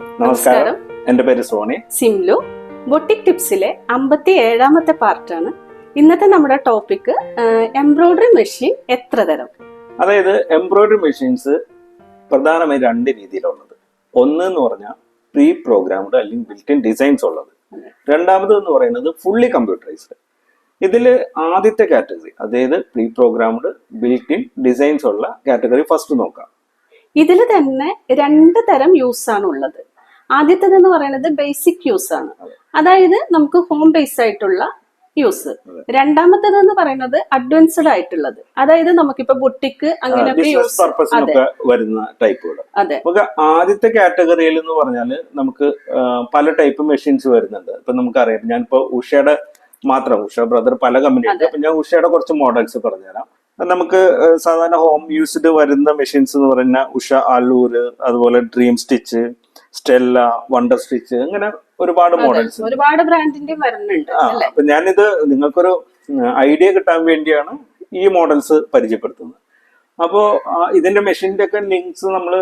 നമസ്കാരം. എന്റെ പേര് സോണി. സിംലു. ബൊട്ടിക് ടിപ്സിലെ അമ്പത്തി ഏഴാമത്തെ പാർട്ടാണ്. ഇന്നത്തെ നമ്മുടെ ടോപ്പിക് എംബ്രോയിഡറി മെഷീൻ എത്ര തരം? അതായത് എംബ്രോയിഡറി മെഷീൻസ് പ്രധാനമായി രണ്ട് രീതിയിലുള്ളത്. ഒന്ന് എന്ന് പറഞ്ഞാൽ പ്രീ പ്രോഗ്രാംഡ് അല്ലെങ്കിൽ ബിൽറ്റ് ഇൻ ഡിസൈൻസ് ഉള്ളത്. രണ്ടാമത് എന്ന് പറയുന്നത് ഫുള്ളി കമ്പ്യൂട്ടറൈസ്ഡ് ഇതിൽ ആദ്യത്തെ കാറ്റഗറി അതായത് pre programmed built in designs ഉള്ള കാറ്റഗറി ഫസ്റ്റ് നോക്കാം. ഇതിൽ തന്നെ രണ്ട് തരം യൂസ് ആണ് ഉള്ളത് ആദ്യത്തേത് എന്ന് പറയുന്നത് ബേസിക് യൂസ് ആണ്. അതായത് നമുക്ക് ഹോം ബേസ് ആയിട്ടുള്ള യൂസ് രണ്ടാമത്തേത് എന്ന് പറയുന്നത് അഡ്വാൻസ്ഡ് ആയിട്ടുള്ളത്. അതായത് നമുക്കിപ്പോ ബുട്ടിക്ക് അങ്ങനെയൊക്കെ യൂസ് പർപ്പസിനൊക്കെ വരുന്ന ടൈപ്പുകൾ അതെ. നമുക്ക് ആദ്യത്തെ കാറ്റഗറിയിൽ എന്ന് പറഞ്ഞാൽ നമുക്ക് പല ടൈപ്പ് മെഷീൻസ് വരുന്നുണ്ട്. ഇപ്പൊ നമുക്കറിയാം ഞാനിപ്പോ ഉഷയുടെ മാത്രം ഉഷ ബ്രദർ പല കമ്പനി ഉണ്ട് അപ്പൊ ഞാൻ ഉഷയുടെ കുറച്ച് മോഡൽസ് പറഞ്ഞുതരാം. നമുക്ക് സാധാരണ ഹോം യൂസ്ഡ് വരുന്ന മെഷീൻസ് എന്ന് പറഞ്ഞാൽ ഉഷ ആലൂർ അതുപോലെ dream stitch Stella wonder stitch അങ്ങനെ ഒരുപാട് മോഡൽസ് ഒരുപാട് ബ്രാൻഡിന്റെ വരുന്നുണ്ട് ആ അപ്പൊ ഞാനിത് നിങ്ങൾക്കൊരു ഐഡിയ കിട്ടാൻ വേണ്ടിയാണ് ഈ മോഡൽസ് പരിചയപ്പെടുത്തുന്നത്. അപ്പോൾ ഇതിന്റെ മെഷീന്റെ ഒക്കെ ലിങ്ക്സ് നമ്മൾ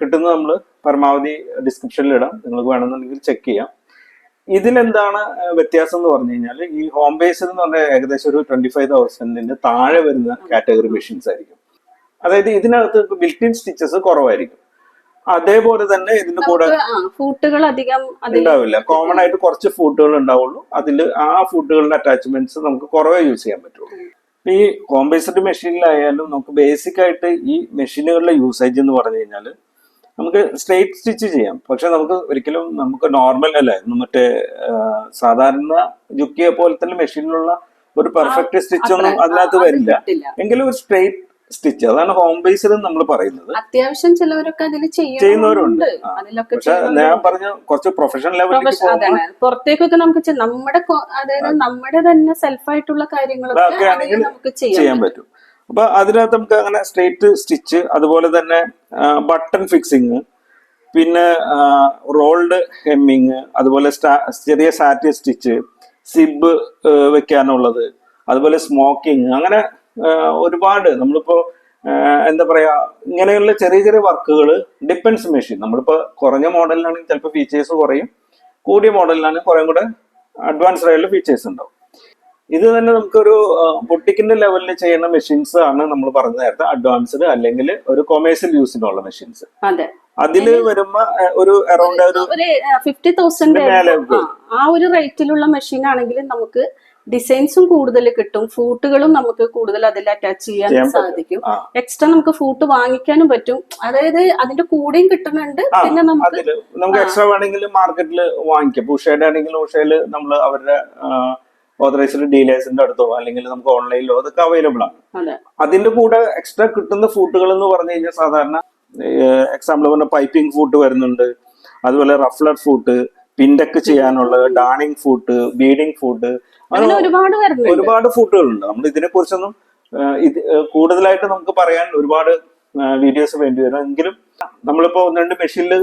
കിട്ടുന്നത് നമ്മൾ പരമാവധി ഡിസ്ക്രിപ്ഷനിൽ ഇടാം. നിങ്ങൾക്ക് വേണമെന്നുണ്ടെങ്കിൽ ചെക്ക് ചെയ്യാം. ഇതിലെന്താണ് വ്യത്യാസം എന്ന് പറഞ്ഞു കഴിഞ്ഞാൽ ഈ ഹോം ബേസ് എന്ന് പറഞ്ഞാൽ ഏകദേശം ഒരു ട്വന്റി ഫൈവ് തൗസൻഡിന്റെ താഴെ വരുന്ന കാറ്റഗറി മെഷീൻസ് ആയിരിക്കും. അതായത് ഇതിനകത്ത് ബിൽറ്റ് ഇൻ സ്റ്റിച്ചസ് കുറവായിരിക്കും. അതേപോലെ തന്നെ ഇതിന്റെ കൂടെ ഫൂട്ടുകൾ അധികം ഉണ്ടാവില്ല. കോമൺ ആയിട്ട് കുറച്ച് ഫുഡുകൾ ഉണ്ടാവുള്ളൂ. അതിൽ ആ ഫുഡുകളുടെ അറ്റാച്ച്മെന്റ്സ് നമുക്ക് കുറവേ യൂസ് ചെയ്യാൻ പറ്റുള്ളൂ. ഈ കോമ്പേസഡ് മെഷീനിലായാലും നമുക്ക് ബേസിക് ആയിട്ട് ഈ മെഷീനുകളുടെ യൂസേജ് എന്ന് പറഞ്ഞു കഴിഞ്ഞാൽ നമുക്ക് സ്ട്രേറ്റ് സ്റ്റിച്ച് ചെയ്യാം. പക്ഷെ നമുക്ക് ഒരിക്കലും നമുക്ക് നോർമൽ അല്ല. മറ്റേ സാധാരണ ജുക്കിയെ പോലത്തെ മെഷീനിലുള്ള ഒരു പെർഫെക്റ്റ് സ്റ്റിച്ച് ഒന്നും അതിനകത്ത് വരില്ല. എങ്കിലും ഒരു സ്ട്രേറ്റ് സ്റ്റിച്ച് അതാണ് ഹോം ബേസ്ഡ് നമ്മൾ പറയുന്നത്. അത്യാവശ്യം ചിലവരൊക്കെ അതിൽ ചെയ്യുന്നവരുണ്ട്. പക്ഷെ ഞാൻ പറഞ്ഞ കുറച്ച് പ്രൊഫഷണൽ ലെവലിൽ പുറത്തേക്കൊക്കെ നമുക്ക് നമ്മുടെ അതായത് നമ്മുടെ തന്നെ സെൽഫായിട്ടുള്ള കാര്യങ്ങളൊക്കെ നമുക്ക് ചെയ്യാൻ പറ്റും. അപ്പൊ അതിനകത്ത് നമുക്ക് അങ്ങനെ സ്ട്രേറ്റ് സ്റ്റിച്ച് അതുപോലെ തന്നെ ബട്ടൺ ഫിക്സിങ് പിന്നെ റോൾഡ് ഹെമ്മിങ് അതുപോലെ ചെറിയ സാറ്റ് സ്റ്റിച്ച് സിബ് വെക്കാനുള്ളത് അതുപോലെ സ്മോക്കിംഗ് അങ്ങനെ ഒരുപാട്. നമ്മളിപ്പോ എന്താ പറയാ ഇങ്ങനെയുള്ള ചെറിയ ചെറിയ വർക്കുകൾ ഡിപ്പെൻസ് മെഷീൻ നമ്മളിപ്പോ കുറഞ്ഞ മോഡലിനാണെങ്കിൽ ചിലപ്പോൾ ഫീച്ചേഴ്സ് കുറയും കൂടിയ മോഡലിനാണെങ്കിൽ കുറേ കൂടെ അഡ്വാൻസ്ഡ് ആയിട്ടുള്ള ഫീച്ചേഴ്സ് ഉണ്ടാവും. ഇത് തന്നെ നമുക്കൊരു പൊട്ടിക്കിന്റെ ലെവലിൽ ചെയ്യുന്ന മെഷീൻസ് ആണ് നമ്മൾ പറഞ്ഞ നേരത്തെ. അഡ്വാൻസ്ഡ് അല്ലെങ്കിൽ ഒരു കൊമേഴ്സ്യൽ യൂസിനുള്ള മെഷീൻസ് അതെ. അതിൽ വരുമ്പോ ഒരു അറൌണ്ട് ഒരു ഫിഫ്റ്റി തൗസൻഡ്. ആ ഒരു റേറ്റിലുള്ള മെഷീൻ ആണെങ്കിൽ നമുക്ക് ഡിസൈൻസും കൂടുതൽ കിട്ടും. ഫൂട്ടുകളും നമുക്ക് കൂടുതൽ അതിൽ അറ്റാച്ച് ചെയ്യാൻ സാധിക്കും. എക്സ്ട്രാ നമുക്ക് ഫൂട്ട് വാങ്ങിക്കാനും പറ്റും. അതായത് അതിന്റെ കൂടെയും കിട്ടുന്നുണ്ട്. പിന്നെ നമുക്ക് നമുക്ക് എക്സ്ട്രാ വേണമെങ്കിൽ മാർക്കറ്റിൽ വാങ്ങിക്കാം. ഉഷയുടെ ആണെങ്കിൽ ഉഷയിൽ നമ്മൾ അവരുടെ ഓതറൈസ്ഡ് ഡീലേഴ്സിന്റെ അടുത്തോ അല്ലെങ്കിൽ നമുക്ക് ഓൺലൈനിലോ അതൊക്കെ അവൈലബിൾ ആണ്. അതെ. അതിന്റെ കൂടെ എക്സ്ട്രാ കിട്ടുന്ന ഫുഡുകൾ എന്ന് പറഞ്ഞു കഴിഞ്ഞാൽ സാധാരണ എക്സാമ്പിൾ പറഞ്ഞ പൈപ്പിംഗ് ഫുഡ് വരുന്നുണ്ട് അതുപോലെ റഫ്ലർ ഫുഡ് പിൻഡക്ക് ചെയ്യാനുള്ള ഡാണിങ് ഫുഡ് ബീഡിങ് ഫുഡ് അങ്ങനെ ഒരുപാട് ഒരുപാട് ഫുഡുകളുണ്ട് നമ്മൾ ഇതിനെ കുറിച്ചൊന്നും ഇത് കൂടുതലായിട്ട് നമുക്ക് പറയാൻ ഒരുപാട് വീഡിയോസ് വേണ്ടി വരും. എങ്കിലും നമ്മളിപ്പോ ഒന്ന് രണ്ട് മെഷീനിൽ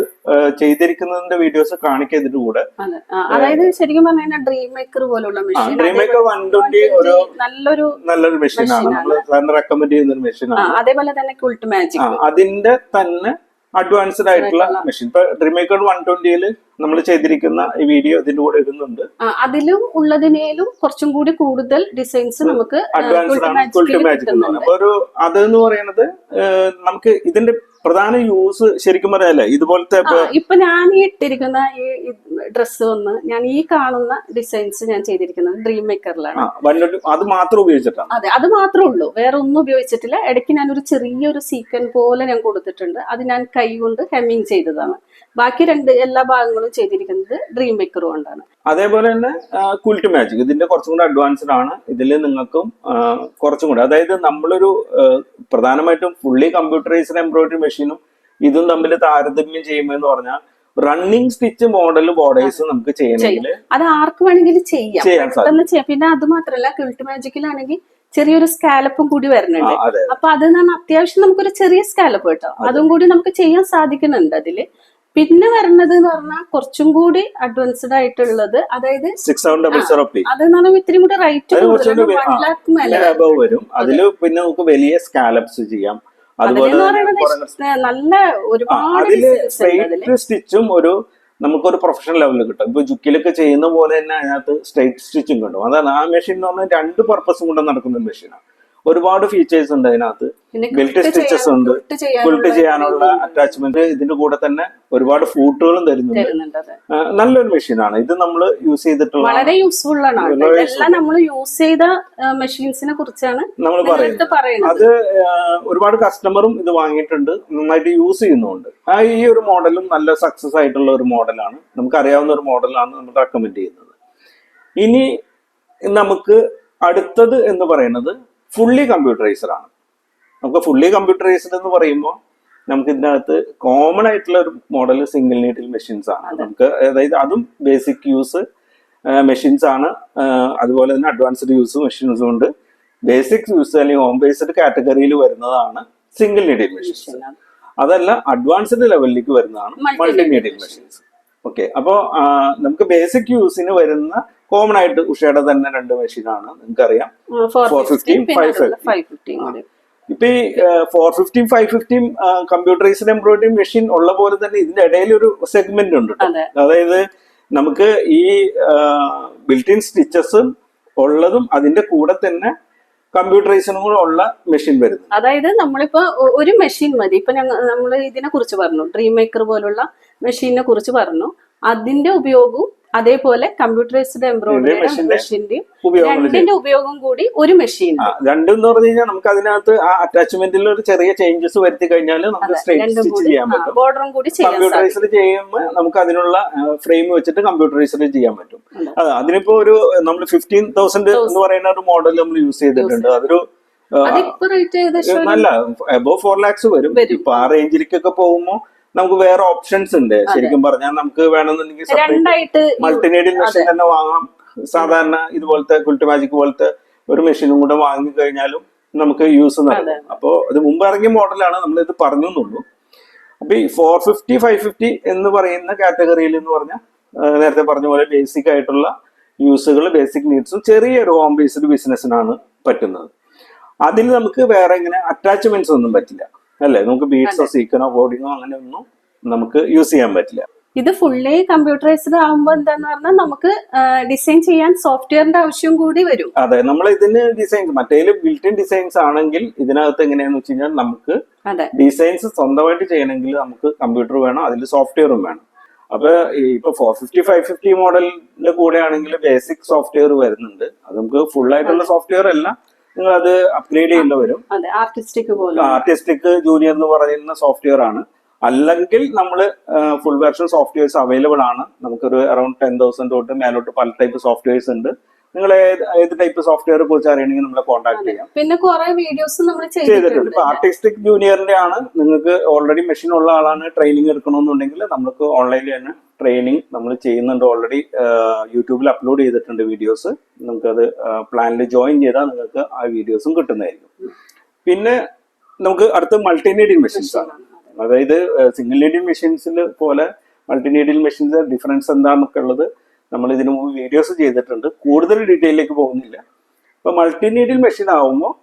ചെയ്തിരിക്കുന്നതിന്റെ വീഡിയോസ് കാണിക്കുന്നതിന്റെ കൂടെ. അതെ. അതായത് ശരിക്കും പറഞ്ഞാൽ ഡ്രീം മേക്കർ പോലുള്ള machine dream maker one twenty ഒരു നല്ലൊരു നല്ലൊരു മെഷീനാണ് നമ്മൾ സാറിന് റെക്കമെൻഡ് ചെയ്യുന്ന ഒരു മെഷീനാണ് അതേപോലെ തന്നെ കുൾട്ട് മാജിക് അതിന്റെ തന്നെ അഡ്വാൻസ്ഡ് ആയിട്ടുള്ള മെഷീൻ ഇപ്പൊ ഡ്രീം മേക്കർ വൺ ട്വന്റിയിൽ നമ്മൾ ചെയ്തിരിക്കുന്ന ഈ വീഡിയോ ഇതിന്റെ കൂടെ ഇടുന്നുണ്ട്. അതിലും ഉള്ളതിനേലും കുറച്ചും കൂടി കൂടുതൽ ഡിസൈൻസ് നമുക്ക് അഡ്വാൻസ്ഡ്. അപ്പൊ ഒരു അത് എന്ന് പറയുന്നത് നമുക്ക് ഇതിന്റെ പ്രധാന യൂസ് ശരിക്കും പറയാല്ലേ ഇതുപോലത്തെ ഇപ്പൊ ഞാൻ ഈ ഇട്ടിരിക്കുന്ന ഈ ഡ്രസ്സ് ഒന്ന് ഞാൻ ഈ കാണുന്ന ഡിസൈൻസ് ഞാൻ ചെയ്തിരിക്കുന്നത് ഡ്രീം മേക്കറിലാണ് അത് മാത്രം ഉപയോഗിച്ചിട്ടാണ് അതെ അത് മാത്രമേ ഉള്ളൂ. വേറെ ഒന്നും ഉപയോഗിച്ചിട്ടില്ല. ഇടയ്ക്ക് ഒരു ചെറിയൊരു സീക്വൻ പോലെ ഞാൻ കൊടുത്തിട്ടുണ്ട്. അത് ഞാൻ കൈ കൊണ്ട് ഹെമ്മിങ് ചെയ്തതാണ്. ബാക്കി രണ്ട് എല്ലാ ഭാഗങ്ങളും ചെയ്തിരിക്കുന്നത് ഡ്രീം മേക്കർ കൊണ്ടാണ്. അതേപോലെ തന്നെ കുൽറ്റ് മാജിക് ഇതിന്റെ കുറച്ചും കൂടെ അഡ്വാൻസ്ഡ് ആണ്. ഇതിൽ നിങ്ങൾക്കും കുറച്ചും കൂടെ. അതായത് നമ്മളൊരു പ്രധാനമായിട്ടും ഫുള്ളി കമ്പ്യൂട്ടറൈസ്ഡ് എംബ്രോയിഡറി മെഷീനും ഇതും തമ്മിൽ താരതമ്യം ചെയ്യുമ്പോൾ എന്ന് പറഞ്ഞാൽ റണ്ണിങ് സ്റ്റിച്ച് മോഡൽ ബോർഡേഴ്സ് നമുക്ക് ചെയ്യണമെങ്കിൽ അത് ആർക്ക് വേണമെങ്കിലും ചെയ്യാം. പെട്ടെന്ന് ചെയ്യാം. പിന്നെ അത് മാത്രല്ല കിൾട്ട് മാജിക്കിലാണെങ്കിൽ ചെറിയൊരു സ്കാലപ്പും കൂടി വരുന്നുണ്ട്. അപ്പൊ അത് അത്യാവശ്യം നമുക്കൊരു ചെറിയ സ്കാലപ്പ് കേട്ടോ. അതും കൂടി നമുക്ക് ചെയ്യാൻ സാധിക്കുന്നുണ്ട് അതിൽ. പിന്നെ വരുന്നത് എന്ന് പറഞ്ഞാൽ കുറച്ചും കൂടി അഡ്വാൻസ്ഡ് ആയിട്ടുള്ളത് അതായത് six seven double zero P അത് ഇത്തിരി കൂടി റൈറ്റ് വരും. അതിൽ പിന്നെ നമുക്ക് വലിയ സ്കാലപ്സ് ചെയ്യാം. അതുപോലെ നല്ല ഒരുപാട്. സ്റ്റിച്ചും ഒരു നമുക്കൊരു പ്രൊഫഷണൽ ലെവലിൽ കിട്ടും. ഇപ്പൊ ജുക്കിലൊക്കെ ചെയ്യുന്ന പോലെ തന്നെ അതിനകത്ത് സ്ട്രൈറ്റ് സ്റ്റിച്ചും കിട്ടും. അതാണ് ആ മെഷീൻ എന്ന് പറഞ്ഞാൽ രണ്ട് പർപ്പസും കൊണ്ട് നടക്കുന്ന മെഷീനാണ് ഒരുപാട് ഫീച്ചേഴ്സ് ഉണ്ട് അതിനകത്ത്. ബിൽറ്റ് സ്റ്റിച്ചസ് ഉണ്ട്. ബിൽറ്റ് ചെയ്യാനുള്ള അറ്റാച്ച്മെന്റ് ഇതിന്റെ കൂടെ തന്നെ ഒരുപാട് ഫൂട്ടുകളും തരുന്നുണ്ട്. നല്ലൊരു മെഷീൻ ആണ് നല്ലൊരു മെഷീനാണ് ഇത് നമ്മൾ യൂസ് ചെയ്തിട്ടുള്ള വളരെ യൂസ്ഫുൾ ആണ്. ഇതെല്ലാം നമ്മൾ യൂസ് ചെയ്ത മെഷീൻസിനെ കുറിച്ചാണ് നമ്മൾ പറയുന്നത്. അത് ഒരുപാട് കസ്റ്റമറും ഇത് വാങ്ങിയിട്ടുണ്ട്. നന്നായിട്ട് യൂസ് ചെയ്യുന്നുണ്ട് ആ ഈ ഒരു മോഡലും നല്ല സക്സസ് ആയിട്ടുള്ള ഒരു മോഡലാണ് നമുക്ക് അറിയാവുന്ന ഒരു മോഡലാണ് നമ്മൾ റെക്കമെൻഡ് ചെയ്യുന്നത്. ഇനി നമുക്ക് അടുത്തത് എന്ന് പറയുന്നത് ഫുള്ളി കമ്പ്യൂട്ടറൈസ്ഡ് ആണ്. നമുക്ക് ഫുള്ളി കമ്പ്യൂട്ടറൈസ്ഡ് എന്ന് പറയുമ്പോൾ നമുക്ക് ഇതിനകത്ത് കോമൺ ആയിട്ടുള്ള ഒരു മോഡൽ സിംഗിൾ നീഡിൽ മെഷീൻസ് ആണ്. നമുക്ക് അതായത് അതും ബേസിക് യൂസ് മെഷീൻസ് ആണ്. അതുപോലെ തന്നെ അഡ്വാൻസ്ഡ് യൂസ് മെഷീൻസും ഉണ്ട്. ബേസിക് യൂസ് അല്ലെങ്കിൽ ഹോം ബേസ്ഡ് കാറ്റഗറിയിൽ വരുന്നതാണ് സിംഗിൾ നീഡിൽ മെഷീൻസ് അതല്ല അഡ്വാൻസ്ഡ് ലെവലിലേക്ക് വരുന്നതാണ് മൾട്ടി നീഡിൽ മെഷീൻസ് ഓക്കെ അപ്പോൾ നമുക്ക് ബേസിക് യൂസിന് വരുന്ന കോമൺ ആയിട്ട് ഉഷയുടെ തന്നെ രണ്ട് മെഷീനാണ് നിങ്ങൾക്കറിയാം. Four 450, fifteen 550. ഫൈവ് ഫിഫ്റ്റീൻ ഇപ്പൊ ഈ four fifteen five fifteen computerised embroidery machine ഉള്ള പോലെ തന്നെ ഇതിന്റെ ഇടയിൽ ഒരു സെഗ്മെന്റ് ഉണ്ട് അതായത് നമുക്ക് ഈ ബിൽറ്റിൻ സ്റ്റിച്ചസും ഉള്ളതും അതിന്റെ കൂടെ തന്നെ കമ്പ്യൂട്ടറൈസിനും കൂടെ ഉള്ള മെഷീൻ വരുന്നത് അതായത് നമ്മളിപ്പോ ഒരു മെഷീൻ മതി. ഇപ്പൊ ഞങ്ങൾ നമ്മൾ ഇതിനെ കുറിച്ച് പറഞ്ഞു. ഡ്രീം മേക്കർ പോലുള്ള മെഷീനെ കുറിച്ച് പറഞ്ഞു. അതിന്റെ ഉപയോഗവും അതേപോലെ കമ്പ്യൂട്ടറൈസ്ഡ് എംബ്രോയിഡറി മെഷീന്റെ മെഷീന്റെയും രണ്ടിന്റെ ഉപയോഗം കൂടി ഒരു മെഷീൻ രണ്ടും രണ്ടെന്ന് പറഞ്ഞു കഴിഞ്ഞാൽ നമുക്ക് അതിനകത്ത് ആ അറ്റാച്ച്മെന്റിൽ ഒരു ചെറിയ ചേഞ്ചസ് വരുത്തി കഴിഞ്ഞാൽ നമുക്ക് സ്ട്രേറ്റ് സ്റ്റിച്ച് ചെയ്യാൻ പറ്റും. ബോർഡറും കൂടി കമ്പ്യൂട്ടറൈസ്ഡ് ചെയ്യുമ്പോൾ നമുക്ക് അതിനുള്ള ഫ്രെയിം വെച്ചിട്ട് കമ്പ്യൂട്ടറൈസ്ഡ് ചെയ്യാൻ പറ്റും. അതെ. അതെ അതിനിപ്പോ ഒരു നമ്മൾ ഫിഫ്റ്റീൻ തൗസൻഡ് എന്ന് പറയുന്ന ഒരു മോഡൽ നമ്മൾ യൂസ് ചെയ്തിട്ടുണ്ട്. അതൊരു അല്ല നല്ല എബോ ഫോർ ലാക്സ് വരും. വരും. ഇപ്പൊ ആ റേഞ്ചിലേക്കൊക്കെ പോകുമ്പോൾ നമുക്ക് വേറെ ഓപ്ഷൻസ് ഉണ്ട്. ശരിക്കും പറഞ്ഞാൽ നമുക്ക് വേണമെന്നുണ്ടെങ്കിൽ മൾട്ടിനീഡിൽ മെഷീൻ തന്നെ വാങ്ങാം. സാധാരണ ഇതുപോലത്തെ കുൽട്ടി മാജിക് പോലത്തെ ഒരു മെഷീനും കൂടെ വാങ്ങി കഴിഞ്ഞാലും നമുക്ക് യൂസ് നടക്കും. അപ്പോ ഇത് മുമ്പ് ഇറങ്ങിയ മോഡലാണ് നമ്മൾ ഇത് പറഞ്ഞു എന്നുള്ളൂ. അപ്പൊ ഈ ഫോർ ഫിഫ്റ്റി ഫൈവ് ഫിഫ്റ്റി എന്ന് പറയുന്ന കാറ്റഗറിയിൽ എന്ന് പറഞ്ഞാൽ നേരത്തെ പറഞ്ഞ പോലെ ബേസിക് ആയിട്ടുള്ള യൂസുകൾ ബേസിക് നീഡ്സും ചെറിയൊരു ഹോം ബേസ്ഡ് ബിസിനസ്സിനാണ് പറ്റുന്നത്. അതിൽ നമുക്ക് വേറെ ഇങ്ങനെ അറ്റാച്ച്മെന്റ്സ് ഒന്നും പറ്റില്ല. അല്ലേ? നമുക്ക് ബീഡ്സോ സീക്കനോ ബോർഡിങ്ങോ അങ്ങനെ ഒന്നും നമുക്ക് യൂസ് ചെയ്യാൻ പറ്റില്ല. ഇത് ഫുള്ളി കമ്പ്യൂട്ടറൈസ്ഡ് ആകുമ്പോൾ എന്താന്ന് പറഞ്ഞാൽ നമുക്ക് ഡിസൈൻ ചെയ്യാൻ സോഫ്റ്റ്വെയറിന്റെ ആവശ്യം കൂടി വരും. അതെ നമ്മൾ ഇതിന് ഡിസൈൻ മറ്റേലും ബിൽറ്റിൻ ഡിസൈൻസ് ആണെങ്കിൽ ഇതിനകത്ത് എങ്ങനെയാന്ന് വെച്ച് കഴിഞ്ഞാൽ നമുക്ക് ഡിസൈൻസ് സ്വന്തമായിട്ട് ചെയ്യണമെങ്കിൽ നമുക്ക് കമ്പ്യൂട്ടർ വേണം അതിൽ സോഫ്റ്റ്വെയറും വേണം. അപ്പൊ ഇപ്പൊ ഫോർ ഫിഫ്റ്റി ഫൈവ് ഫിഫ്റ്റി മോഡലിന്റെ കൂടെ ആണെങ്കിൽ ബേസിക് സോഫ്റ്റ്വെയർ വരുന്നുണ്ട്. അത് നമുക്ക് ഫുൾ ആയിട്ടുള്ള സോഫ്റ്റ്വെയർ അല്ല നിങ്ങൾ അത് അപ്ഗ്രേഡ് ചെയ്യേണ്ടി വരും. ആർട്ടിസ്റ്റിക് ആർട്ടിസ്റ്റിക് ജൂനിയർ എന്ന് പറയുന്ന സോഫ്റ്റ്വെയർ ആണ്. അല്ലെങ്കിൽ നമ്മൾ ഫുൾ വെർഷൻ സോഫ്റ്റ്വെയർസ് അവൈലബിൾ ആണ്. നമുക്കൊരു അറൌണ്ട് ടെൻ തൗസൻഡ് തൊട്ട് മേലോട്ട് പല ടൈപ്പ് സോഫ്റ്റ്വെയർസ് ഉണ്ട്. നിങ്ങൾ ഏത് ടൈപ്പ് സോഫ്റ്റ്വെയർ കുറിച്ച് അറിയണമെങ്കിൽ നമ്മളെ കോൺടാക്ട് ചെയ്യാം. പിന്നെ കുറെ വീഡിയോസ് നമ്മൾ ചെയ്തിട്ടുണ്ട്. ഇപ്പൊ ആർട്ടിസ്റ്റിക് ജൂനിയറിന്റെ ആണ് നിങ്ങൾക്ക് ഓൾറെഡി മെഷീൻ ഉള്ള ആളാണ് ട്രെയിനിങ് എടുക്കണമെന്നുണ്ടെങ്കിൽ നമുക്ക് ഓൺലൈനിൽ തന്നെ ട്രെയിനിങ് നമ്മൾ ചെയ്യുന്നുണ്ട് ഓൾറെഡി യൂട്യൂബിൽ അപ്ലോഡ് ചെയ്തിട്ടുണ്ട് വീഡിയോസ് നമുക്കത് പ്ലാനിൽ ജോയിൻ ചെയ്താൽ നിങ്ങൾക്ക് ആ വീഡിയോസും കിട്ടുന്നതായിരിക്കും. പിന്നെ നമുക്ക് അടുത്ത് മൾട്ടിനീഡിയൽ മെഷീൻസ് ആണ്. അതായത് സിംഗിൾ നീഡിയൽ മെഷീൻസിൽ പോലെ മൾട്ടിനീഡിയൽ മെഷീൻസ് ഡിഫറൻസ് എന്താണെന്നൊക്കെ ഉള്ളത് നമ്മൾ ഇതിനു മുമ്പ് വീഡിയോസ് ചെയ്തിട്ടുണ്ട്. കൂടുതൽ ഡീറ്റെയിലേക്ക് പോകുന്നില്ല. ഇപ്പൊ മൾട്ടിനീഡിയൽ മെഷീൻ ആവുമ്പോൾ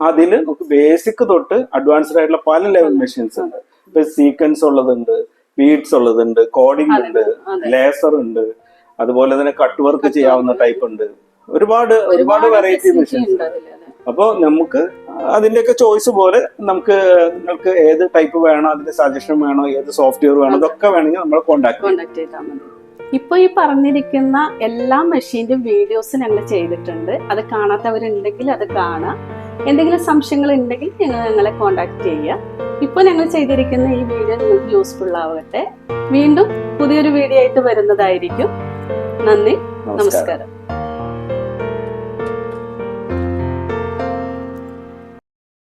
അതിൽ നമുക്ക് ബേസിക് തൊട്ട് അഡ്വാൻസ്ഡ് ആയിട്ടുള്ള പല ലെവൽ മെഷീൻസ് ഉണ്ട്. ഇപ്പൊ സീക്വൻസ് ഉള്ളതുണ്ട്. ബീഡ്സ് ഉള്ളതുണ്ട് കോഡിംഗ് ഉണ്ട് ലേസർ ഉണ്ട് അതുപോലെ തന്നെ കട്ട് വർക്ക് ചെയ്യാവുന്ന ടൈപ്പ് ഉണ്ട്. ഒരുപാട് ഒരുപാട് വെറൈറ്റി മെഷീൻസ് ഉണ്ട്. അപ്പോൾ നമുക്ക് അതിന്റെയൊക്കെ ചോയ്സ് പോലെ നമുക്ക് നിങ്ങൾക്ക് ഏത് ടൈപ്പ് വേണോ അതിന്റെ സജഷൻ വേണോ ഏത് സോഫ്റ്റ്വെയർ വേണോ ഇതൊക്കെ വേണമെങ്കിൽ നമ്മൾ കോൺടാക്ട് ഇപ്പൊ ഈ പറഞ്ഞിരിക്കുന്ന എല്ലാ മെഷീന്റെ വീഡിയോസ് ഞങ്ങൾ ചെയ്തിട്ടുണ്ട്. അത് കാണാത്തവരുണ്ടെങ്കിൽ അത് കാണാം. എന്തെങ്കിലും സംശയങ്ങൾ ഉണ്ടെങ്കിൽ നിങ്ങൾ ഞങ്ങളെ കോണ്ടാക്ട് ചെയ്യുക. ഇപ്പോൾ ഞങ്ങൾ ചെയ്തിരിക്കുന്ന ഈ വീഡിയോ നിങ്ങൾക്ക് യൂസ്ഫുൾ ആവട്ടെ. വീണ്ടും പുതിയൊരു വീഡിയോ ആയിട്ട് വരുന്നതായിരിക്കും. നന്ദി. നമസ്കാരം.